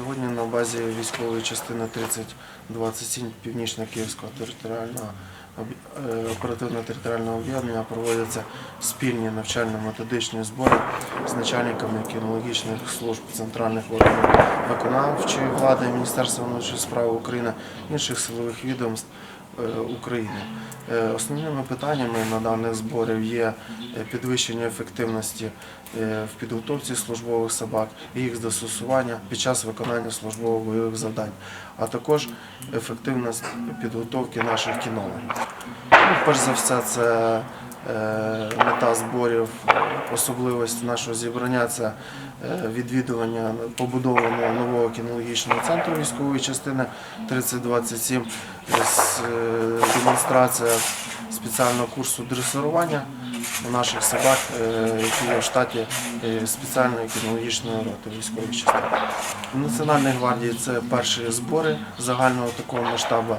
Сьогодні на базі військової частини 3027 Північно-Київського територіального е, оперативно-територіального об'єднання проводяться спільні навчально-методичні збори з начальниками кінологічних служб центральних органів виконавчої влади Міністерства внутрішніх справ України, інших силових відомств України. Е, Основними питаннями на даних зборів є е, підвищення ефективності е, в підготовці службових собак і їх застосування під час виконання службово-бойових завдань, а також ефективність підготовки наших кінологів. Ну, перш за все, це е, мета зборів, особливість нашого зібрання це е, відвідування побудованого нового кінологічного центру військової частини 3027, з, е, демонстрація спеціального курсу дресирування наших собак, е, які є в штаті е, спеціальної кінологічної роти військової частини. В Національній гвардії це перші збори загального такого масштабу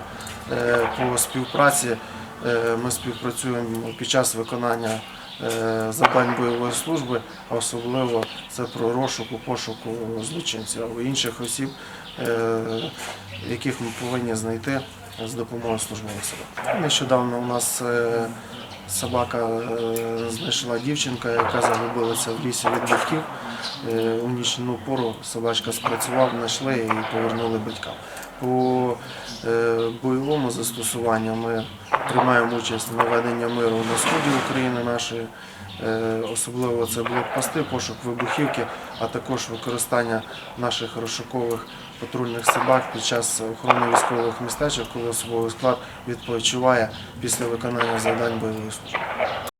Е, по співпраці. Е, Ми співпрацюємо під час виконання е, завдань бойової служби, а особливо це про розшуку, пошуку злочинців або інших осіб, е, яких ми повинні знайти з допомогою службових собак. Нещодавно у нас е, собака е, знайшла дівчинка, яка загубилася в лісі від батьків. Е, У нічну пору собачка спрацював, знайшли і повернули батькам. По е, бойовому застосуванню ми приймаємо участь в наведенні миру на сході України нашої. Е, Особливо це блокпости, пошук вибухівки, а також використання наших розшукових патрульних собак під час охорони військових містечок, коли особовий склад відпочиває після виконання завдань бойової служби.